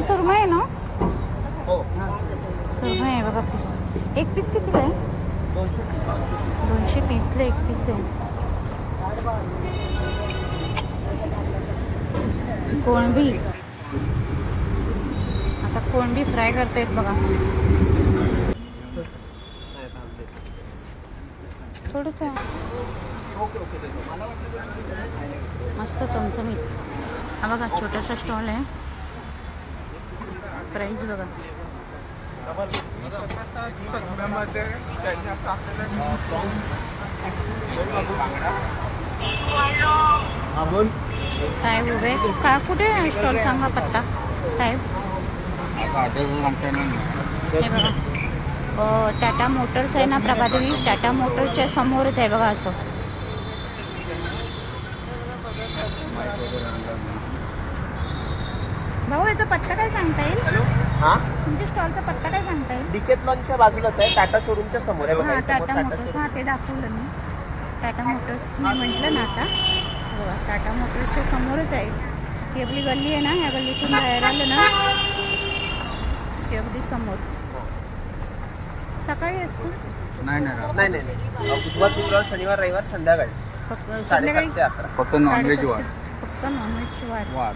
ही सुरमई आहे ना? हो. सुरमई आहे बघा पीस एक पीस कितीला आहे? दोनशे तीसला एक पीस आहे. कोळंबी. आता कोळंबी फ्राय करतायत बघा. थोडं काय मस्त चमचमीत. हा बघा छोटासा स्टॉल आहे. प्राईस बघा. साहेब उभे. का कुठे आहे स्टॉल सांगा पत्ता. साहेब. हे बघा. टाटा मोटर्स आहे ना प्रभादेवी? टाटा मोटर्सच्या समोरच आहे बघा असं. भाऊ याचा पत्ता काय सांगता येईल? हॅलो? हा? तुमच्या स्टॉलचा पत्ता काय सांगता येईल? डिकेथलॉनच्या बाजूलाच आहे टाटा शोरूमच्या समोर आहे बघा हां समोर टाटा टाटा मोटर्स. हां ते दाखवलं मी. टाटा मोटर्स मी म्हटलं ना आता. बघा टाटा मोटर्सच्या समोरच आहे. ही आपली गल्ली आहे ना या गल्लीतून बाहेर आलं ना की अगदी समोर. सकाळी असतं? नाही नाही नाही नाही नाही. अ, बुधवार शुक्रवार शनिवार रविवार संध्याकाळी. फक्त साडेसात ते अकरा. फक्त नॉनव्हेज ते- फक्त नॉनव्हेजची वाढ. वाढ.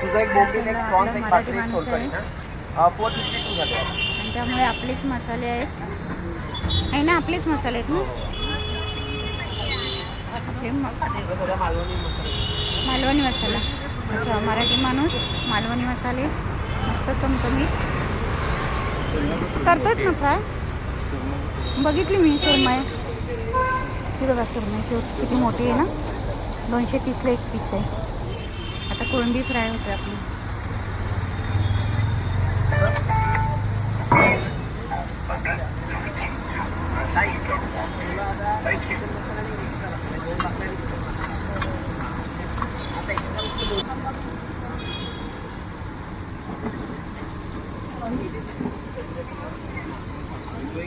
तुझा एक बोंबील एक प्रॉन्स एक पापडी एक सोलकढी ना? फोर फिफ्टी टू झाले आणि त्यामुळे आपलेच मसाले आहेत. आहे ना आपलेच मसाले आहेत ना? आपले म- हे सगळं मालवणी मसाले. मालवणी मसाला. अच्छा मराठी माणूस मालवणी मसाले. मस्त चमचमीत. करतात ना फ्राय? बघितली मी सुरमई. ही बघा सुरमई किती किती मोठी आहे ना? दोनशे तीसला एक पीस आहे. आता कोळंबी फ्राय होते आपली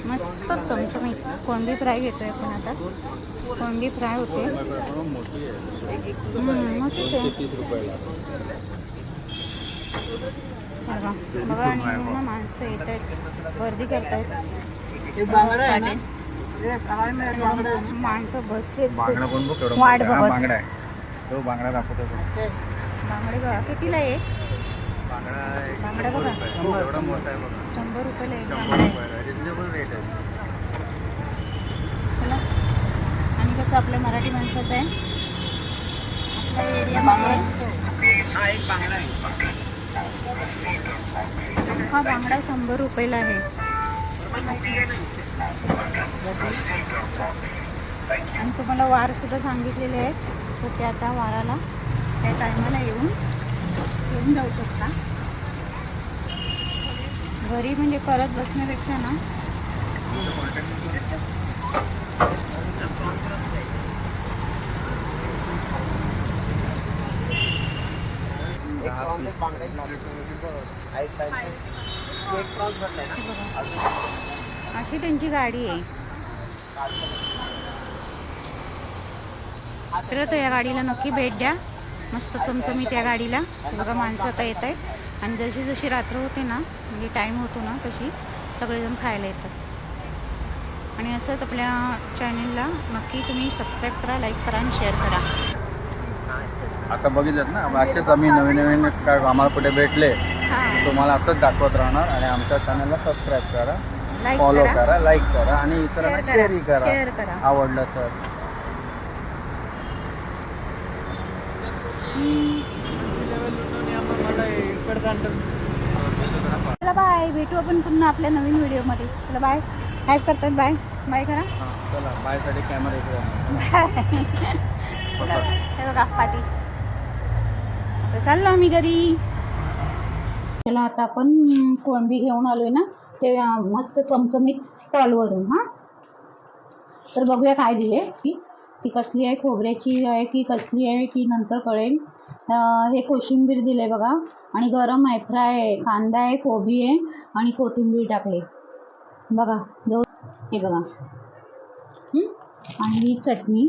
मस्त चमचमीत. कोळंबी फ्राय घेतोय आपण आता. कोळंबी फ्राय होते. आहे. बघा आणि माणसं येत आहेत गर्दी करतायत माणसं बसले केवढा वाट आहे. बघत. आहे. दाखवतो. बांगडे बघा कितीला आहे? बांगडा बांगडा बघा. एवढा मोठा आहे बघा. शंभर रुपयाला एक बांगडा आहे. रुपयाला रिजनेबल रेट आहे. चला. आणि कसं आपल्या मराठी माणसाचं आहे? हा एक बांगडा आहे. हा बांगडा शंभर रुपयाला आहे. आणि तुम्हाला वार सुद्धा सांगितलेले आहेत. तर ते आता वाराला. त्या टायमाला येऊन? येऊन जाऊ शकता. घरी म्हणजे करत बसण्यापेक्षा ना. अशी त्यांची गाडी आहे. तर या गाडीला नक्की भेट द्या. मस्त चमचमीत या गाडीला. बघा माणसं आता येत आहेत. आणि जशी जशी रात्र होते ना म्हणजे टाईम होतो ना तशी सगळेजण खायला येतात. आणि असंच आपल्या चॅनेलला नक्की तुम्ही सबस्क्राईब करा लाईक करा आणि शेअर करा. आता बघितलं ना असेच आम्ही नवीन नवीन काय आम्हाला कुठे भेटले तुम्हाला असंच दाखवत राहणार. आणि आमच्या चॅनलला सबस्क्राईब करा फॉलो करा. लाईक करा आणि इतरांना. शेअरही करा. आवडलं तर. चला बाय भेटू आपण पुन्हा आपल्या नवीन व्हिडिओमध्ये. चला बाय. काय करतात बाय. बाय करा. हां चला बायसाठी कॅमेरा इकडे आणा. चला, हे बघा पाटी. आता चाललो आम्ही घरी. चला आता आपण कोळंबी घेऊन आलोय ना ते मस्त चमचमीत स्टॉलवरून हां. तर बघूया काय दिले ती कसली आहे खोबऱ्याची आहे की कसली आहे की नंतर कळेल. हे कोशिंबीर दिले बघा. आणि गरम आहे फ्राय आहे कांदा आहे कोबी आहे आणि कोथिंबीर टाकले. बघा हे बघा. आणि ही चटणी.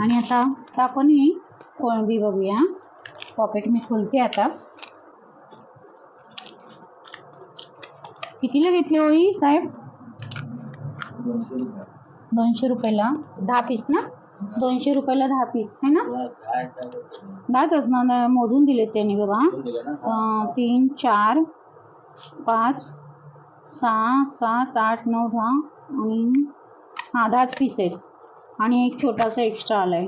आणि आता आता आपण ही कोळंबी बघूया. पॉकेट मी खोलते आता. कितीला घेतली होई साहेब? दोनशे रुपये दोनशे रुपयाला दहा पीस ना? दोनशे रुपयाला दहा पीस है ना? दहाच ना? मोजून दिलेत त्यांनी बघा तीन चार पाच सहा सात आठ नऊ दहा आणि हा दहाच पीस आहेत. आणि एक छोटासा एक्स्ट्रा आलाय.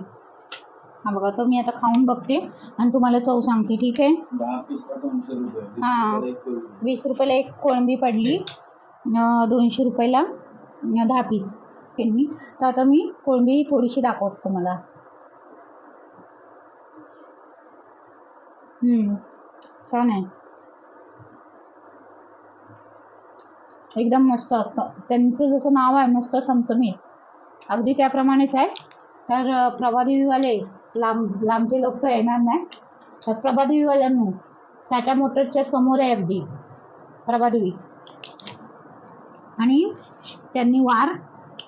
हा बघा तो मी आता खाऊन बघते आणि तुम्हाला चव सांगते ठीक आहे? हा. वीस रुपयाला एक कोळंबी पडली. दोनशे रुपयाला दहा पीस त्यांनी तर आता मी कोळंबी थोडीशी दाखवतो तुम्हाला. हम्म, छान आहे. एकदम मस्त त्यांचं जसं नाव आहे मस्त चमचमीत. अगदी त्याप्रमाणेच आहे. तर प्रभादेवीवाले लांब लांबचे लोक तर येणार नाही. तर प्रभादेवीवाल्यांनो टाटा मोटरच्या समोर आहे अगदी. प्रभादेवी आणि त्यांनी वार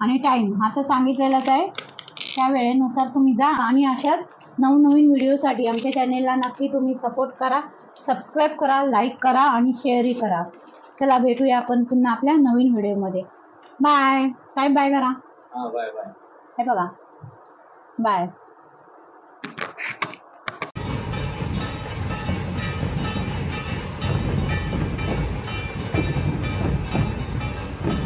आणि टाईम हा तर सांगितलेलाच आहे. त्या वेळेनुसार तुम्ही जा आणि अशाच नवनवीन व्हिडिओसाठी आमच्या चॅनेलला नक्की तुम्ही सपोर्ट करा. सबस्क्राईब करा लाईक करा आणि शेअरही करा. चला भेटूया आपण पुन्हा आपल्या नवीन व्हिडिओमध्ये बाय साहेब बाय करा. हा बाय बाय हे बघा. बाय